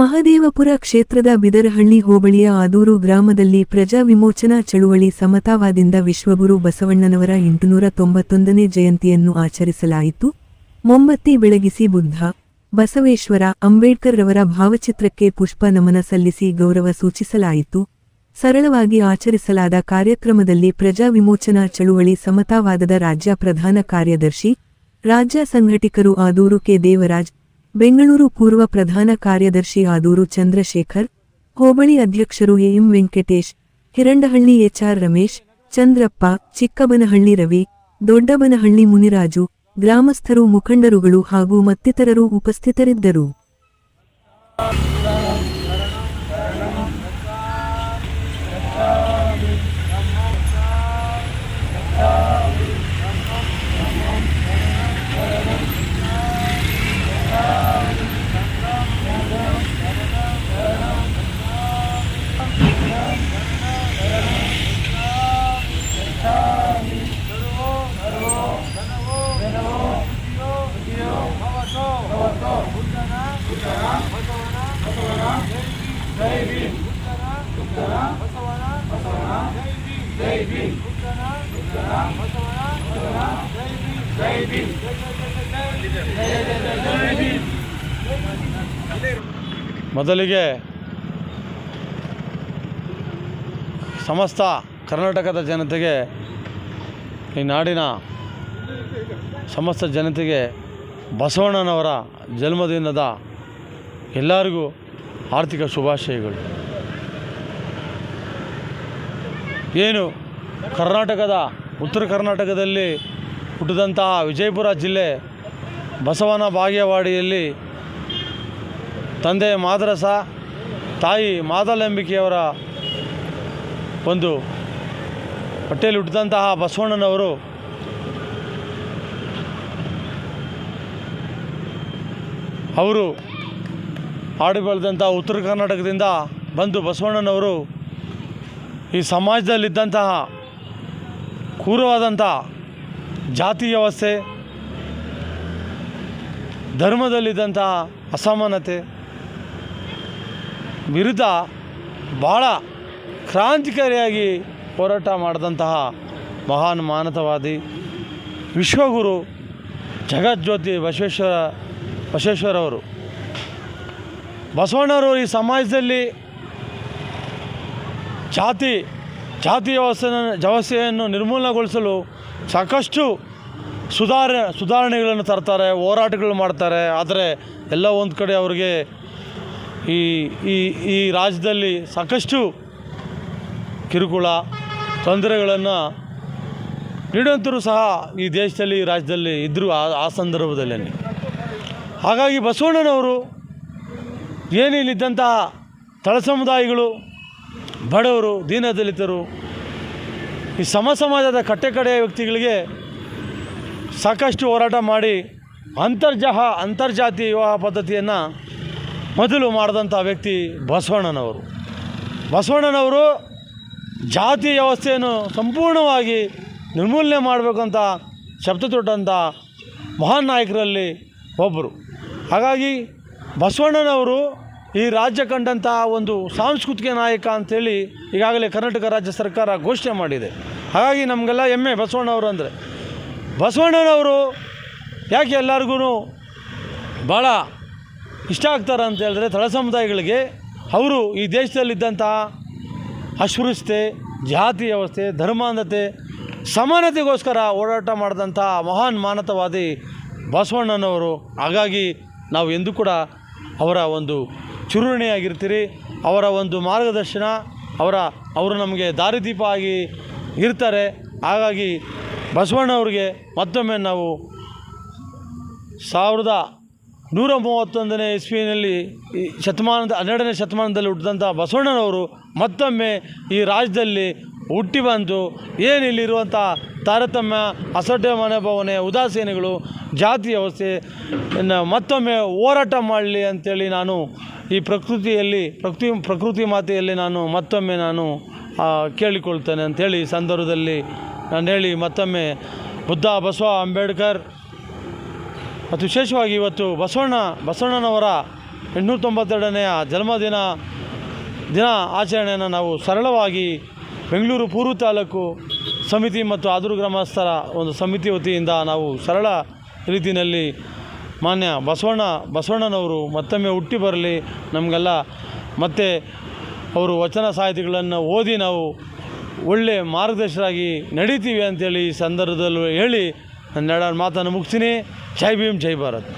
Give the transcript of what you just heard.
ಮಹದೇವಪುರ ಕ್ಷೇತ್ರದ ಬಿದರಹಳ್ಳಿ ಹೋಬಳಿಯ ಆದೂರು ಗ್ರಾಮದಲ್ಲಿ ಪ್ರಜಾ ವಿಮೋಚನಾ ಚಳುವಳಿ ಸಮತಾವಾದಿಂದ ವಿಶ್ವಗುರು ಬಸವಣ್ಣನವರ ಎಂಟುನೂರ ತೊಂಬತ್ತೊಂದನೇ ಜಯಂತಿಯನ್ನು ಆಚರಿಸಲಾಯಿತು. ಮೊಂಬತ್ತಿ ಬೆಳಗಿಸಿ ಬುದ್ಧ, ಬಸವೇಶ್ವರ ಅಂಬೇಡ್ಕರ್ ರವರ ಭಾವಚಿತ್ರಕ್ಕೆ ಪುಷ್ಪ ನಮನ ಸಲ್ಲಿಸಿ ಗೌರವ ಸೂಚಿಸಲಾಯಿತು. ಸರಳವಾಗಿ ಆಚರಿಸಲಾದ ಕಾರ್ಯಕ್ರಮದಲ್ಲಿ ಪ್ರಜಾ ವಿಮೋಚನಾ ಚಳುವಳಿ ಸಮತಾವಾದದ ರಾಜ್ಯ ಪ್ರಧಾನ ಕಾರ್ಯದರ್ಶಿ, ರಾಜ್ಯ ಸಂಘಟಕರು ಆದೂರು ಕೆ. ದೇವರಾಜ್ ಬೆಂಗಳೂರು ಪೂರ್ವ ಪ್ರಧಾನ ಕಾರ್ಯದರ್ಶಿ ಆದೂರು ಚಂದ್ರಶೇಖರ್, ಹೋಬಳಿ ಅಧ್ಯಕ್ಷರು ಎಂ ವೆಂಕಟೇಶ್, ಹಿರಂಡಹಳ್ಳಿ ಎಚ್ಆರ್ ರಮೇಶ್, ಚಂದ್ರಪ್ಪ, ಚಿಕ್ಕಬನಹಳ್ಳಿ ರವಿ, ದೊಡ್ಡಬನಹಳ್ಳಿ ಮುನಿರಾಜು, ಗ್ರಾಮಸ್ಥರು ಮುಖಂಡರುಗಳು ಹಾಗೂ ಮತ್ತಿತರರು ಉಪಸ್ಥಿತರಿದ್ದರು. ಮೊದಲಿಗೆ ಸಮಸ್ತ ಕರ್ನಾಟಕದ ಜನತೆಗೆ ಈ ನಾಡಿನ ಸಮಸ್ತ ಜನತೆಗೆ ಬಸವಣ್ಣನವರ ಜನ್ಮದಿನದ ಎಲ್ಲರಿಗೂ ಆರ್ಥಿಕ ಶುಭಾಶಯಗಳು. ಏನು, ಕರ್ನಾಟಕದ, ಉತ್ತರ ಕರ್ನಾಟಕದಲ್ಲಿ ಹುಟ್ಟಿದಂತಹ ವಿಜಯಪುರ ಜಿಲ್ಲೆ ಬಸವನ ಬಾಗೇವಾಡಿಯಲ್ಲಿ ತಂದೆ ಮಾದರಸ, ತಾಯಿ ಮಾದಲಂಬಿಕೆಯವರ ಒಂದು ಹೊಟ್ಟೆಯಲ್ಲಿ ಹುಟ್ಟಿದಂತಹ ಬಸವಣ್ಣನವರು ಅವರು ಆಡಿ ಬೆಳೆದಂಥ ಉತ್ತರ ಕರ್ನಾಟಕದಿಂದ ಬಂದು ಬಸವಣ್ಣನವರು ಈ ಸಮಾಜದಲ್ಲಿದ್ದಂತಹ ಕ್ರೂರವಾದಂಥ ಜಾತಿ ವ್ಯವಸ್ಥೆ, ಧರ್ಮದಲ್ಲಿದ್ದಂತಹ ಅಸಮಾನತೆ ವಿರುದ್ಧ ಭಾಳ ಕ್ರಾಂತಿಕಾರಿಯಾಗಿ ಹೋರಾಟ ಮಾಡಿದಂತಹ ಮಹಾನ್ ಮಾನತವಾದಿ ವಿಶ್ವಗುರು ಜಗಜ್ಯೋತಿ ಬಸವೇಶ್ವರ ಬಸವೇಶ್ವರವರು. ಬಸವಣ್ಣವರು ಈ ಸಮಾಜದಲ್ಲಿ ಜಾತಿ ಜಾತಿ ವ್ಯವಸ್ಥೆನ, ವ್ಯವಸ್ಥೆಯನ್ನು ನಿರ್ಮೂಲನೆಗೊಳಿಸಲು ಸಾಕಷ್ಟು ಸುಧಾರ, ಸುಧಾರಣೆಗಳನ್ನು ತರ್ತಾರೆ, ಹೋರಾಟಗಳು ಮಾಡ್ತಾರೆ. ಆದರೆ ಎಲ್ಲ ಒಂದು ಕಡೆ ಅವರಿಗೆ ಈ ಈ ಈ ರಾಜ್ಯದಲ್ಲಿ ಸಾಕಷ್ಟು ಕಿರುಕುಳ, ತೊಂದರೆಗಳನ್ನು ನೀಡುವಂಥರು ಸಹ ಈ ದೇಶದಲ್ಲಿ ರಾಜ್ಯದಲ್ಲಿ ಇದ್ದರು ಆ ಸಂದರ್ಭದಲ್ಲಿ ಹಾಗಾಗಿ ಬಸವಣ್ಣನವರು ಏನಿಲ್ಲಿದ್ದಂತಹ ತಳ ಸಮುದಾಯಗಳು, ಬಡವರು, ದೀನದಲಿತರು, ಈ ಸಮ ಸಮಾಜದ ಕಟ್ಟೆಕಡೆಯ ವ್ಯಕ್ತಿಗಳಿಗೆ ಸಾಕಷ್ಟು ಹೋರಾಟ ಮಾಡಿ ಅಂತರ್ಜಹ ಅಂತರ್ಜಾತಿ ವಿವಾಹ ಪದ್ಧತಿಯನ್ನು ಮೊದಲು ಮಾಡಿದಂಥ ವ್ಯಕ್ತಿ ಬಸವಣ್ಣನವರು. ಬಸವಣ್ಣನವರು ಜಾತಿ ವ್ಯವಸ್ಥೆಯನ್ನು ಸಂಪೂರ್ಣವಾಗಿ ನಿರ್ಮೂಲನೆ ಮಾಡಬೇಕಂತ ಶಬ್ದ ತೊಟ್ಟಂಥ ಮಹಾನ್ ನಾಯಕರಲ್ಲಿ ಒಬ್ಬರು. ಹಾಗಾಗಿ ಬಸವಣ್ಣನವರು ಈ ರಾಜ್ಯ ಕಂಡಂಥ ಒಂದು ಸಾಂಸ್ಕೃತಿಕ ನಾಯಕ ಅಂಥೇಳಿ ಈಗಾಗಲೇ ಕರ್ನಾಟಕ ರಾಜ್ಯ ಸರ್ಕಾರ ಘೋಷಣೆ ಮಾಡಿದೆ. ಹಾಗಾಗಿ ನಮಗೆಲ್ಲ ಹೆಮ್ಮೆ ಬಸವಣ್ಣವರು ಅಂದರೆ. ಬಸವಣ್ಣನವರು ಯಾಕೆ ಎಲ್ಲರಿಗೂ ಭಾಳ ಇಷ್ಟ ಆಗ್ತಾರೆ ಅಂತ ಹೇಳಿದ್ರೆ ತಳ ಸಮುದಾಯಗಳಿಗೆ ಅವರು ಈ ದೇಶದಲ್ಲಿದ್ದಂತಹ ಅಸ್ಪೃಶ್ಯತೆ, ಜಾತಿ ವ್ಯವಸ್ಥೆ, ಧರ್ಮಾಂಧತೆ, ಸಮಾನತೆಗೋಸ್ಕರ ಹೋರಾಟ ಮಾಡಿದಂಥ ಮಹಾನ್ ಮಾನತವಾದಿ ಬಸವಣ್ಣನವರು. ಹಾಗಾಗಿ ನಾವು ಎಂದೂ ಕೂಡ ಅವರ ಒಂದು ಚುರುಣಿಯಾಗಿರ್ತೀರಿ ಅವರ ಒಂದು ಮಾರ್ಗದರ್ಶನ, ಅವರ, ಅವರು ನಮಗೆ ದಾರಿದೀಪ ಆಗಿ ಇರ್ತಾರೆ. ಹಾಗಾಗಿ ಬಸವಣ್ಣವ್ರಿಗೆ ಮತ್ತೊಮ್ಮೆ ನಾವು ಸಾವಿರದ ನೂರ ಮೂವತ್ತೊಂದನೇ ಇಸ್ವಿನಲ್ಲಿ ಈ ಶತಮಾನದ, ಹನ್ನೆರಡನೇ ಶತಮಾನದಲ್ಲಿ ಹುಟ್ಟಿದಂಥ ಬಸವಣ್ಣನವರು ಮತ್ತೊಮ್ಮೆ ಈ ರಾಜ್ಯದಲ್ಲಿ ಹುಟ್ಟಿ ಬಂದು ಏನಿಲ್ಲಿರುವಂಥ ತಾರತಮ್ಯ, ಅಸಡ್ಡೆ ಮನೋಭಾವನೆ, ಉದಾಸೀನಗಳು, ಜಾತಿ ವ್ಯವಸ್ಥೆ ಮತ್ತೊಮ್ಮೆ ಹೋರಾಟ ಮಾಡಲಿ ಅಂಥೇಳಿ ನಾನು ಈ ಪ್ರಕೃತಿಯಲ್ಲಿ, ಪ್ರಕೃತಿ ಪ್ರಕೃತಿ ಮಾತೆಯಲ್ಲಿ ನಾನು ಮತ್ತೊಮ್ಮೆ ನಾನು ಕೇಳಿಕೊಳ್ತೇನೆ ಅಂಥೇಳಿ ಈ ಸಂದರ್ಭದಲ್ಲಿ ನಾನು ಹೇಳಿ ಮತ್ತೊಮ್ಮೆ ಬುದ್ಧ ಬಸವ ಅಂಬೇಡ್ಕರ್ ಮತ್ತು ವಿಶೇಷವಾಗಿ ಇವತ್ತು ಬಸವಣ್ಣ, ಬಸವಣ್ಣನವರ ಎಂಟುನೂರ ತೊಂಬತ್ತೆರಡನೆಯ ಜನ್ಮದಿನ, ದಿನ ಆಚರಣೆಯನ್ನು ನಾವು ಸರಳವಾಗಿ ಬೆಂಗಳೂರು ಪೂರ್ವ ತಾಲೂಕು ಸಮಿತಿ ಮತ್ತು ಆದೂರು ಗ್ರಾಮಸ್ಥರ ಒಂದು ಸಮಿತಿ ವತಿಯಿಂದ ನಾವು ಸರಳ ರೀತಿಯಲ್ಲಿ ಮಾನ್ಯ ಬಸವಣ್ಣ, ಬಸವಣ್ಣನವರು ಮತ್ತೊಮ್ಮೆ ಹುಟ್ಟಿ ಬರಲಿ. ನಮಗೆಲ್ಲ ಮತ್ತೆ ಅವರು ವಚನ ಸಾಹಿತಿಗಳನ್ನು ಓದಿ ನಾವು ಒಳ್ಳೆ ಮಾರ್ಗದರ್ಶರಾಗಿ ನಡೀತೀವಿ ಅಂತೇಳಿ ಈ ಸಂದರ್ಭದಲ್ಲೂ ಹೇಳಿ ನನ್ನ ಎರಡು ಮಾತನ್ನು ಮುಗಿಸ್ತೀನಿ. ಜೈ ಭೀಮ್, ಜೈ ಭಾರತ್.